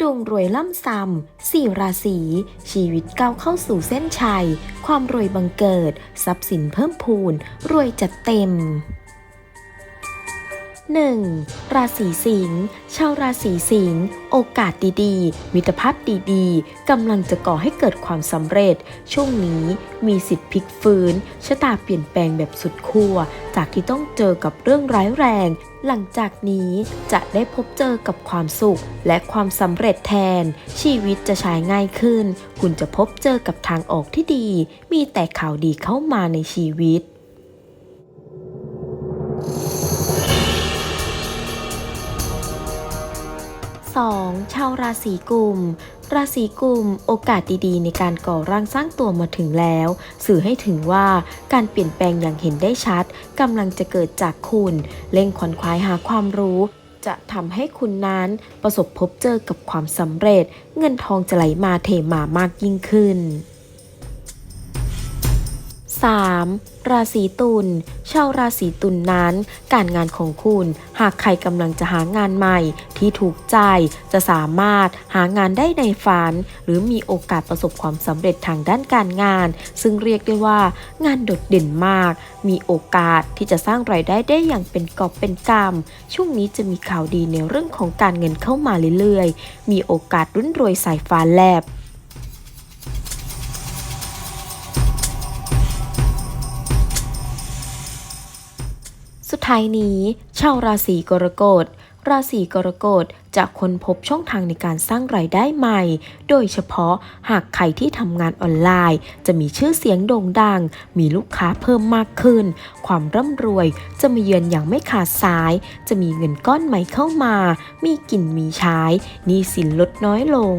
ดวงรวยล่ำซำสี่ราศีชีวิตก้าวเข้าสู่เส้นชัย ความรวยบังเกิด ทรัพย์สินเพิ่มพูน รวยจัดเต็ม 1. ราศีสิงห์ ชาวราศีสิงห์ โอกาสดีๆ มิตรภาพดีๆ กำลังจะก่อให้เกิดความสำเร็จ ช่วงนี้มีสิทธิ์พลิกฟื้น ชะตาเปลี่ยนแปลงแบบสุดขั้ว จากที่ต้องเจอกับเรื่องร้ายแรง หลังจากนี้จะได้พบเจอกับความสุข และความสำเร็จแทน ชีวิตจะใช้ง่ายขึ้น คุณจะพบเจอกับทางออกที่ดี มีแต่ข่าวดีเข้ามาในชีวิต 2. ชาวราศีกุม ราศีกุม โอกาสดีๆ ในการก่อร่างสร้างตัวมาถึงแล้ว สื่อให้ถึงว่าการเปลี่ยนแปลงอย่างเห็นได้ชัดกำลังจะเกิดจากคุณเร่งขวนขวายหาความรู้ จะทำให้คุณนั้นประสบพบเจอกับความสำเร็จ เงินทองจะไหลมาเทมามากยิ่งขึ้น 3. ราศีตุล ชาวราศีตุลนนั้น การงานของคุณ หากใครกำลังจะหางานใหม่ที่ถูกใจ จะสามารถหางานได้ในฝัน หรือมีโอกาสประสบความสำเร็จทางด้านการงาน ซึ่งเรียกได้ว่า งานโดดเด่นมาก มีโอกาสที่จะสร้างรายได้ได้อย่างเป็นกอบเป็นกำช่วงนี้จะมีข่าวดีในเรื่องของการเงินเข้ามาเรื่อยๆ มีโอกาสรุ่นรวยสายฟ้าแลบ สุดท้ายนี้ ชาวราศีกรกฎ ราศีกรกฎจะค้นพบช่องทางในการสร้างรายได้ใหม่ โดยเฉพาะหากใครที่ทำงานออนไลน์ จะมีชื่อเสียงโด่งดัง มีลูกค้าเพิ่มมากขึ้น ความร่ำรวยจะมาเยือนอย่างไม่ขาดสาย จะมีเงินก้อนใหม่เข้ามา มีกินมีใช้หนี้สินลดน้อยลง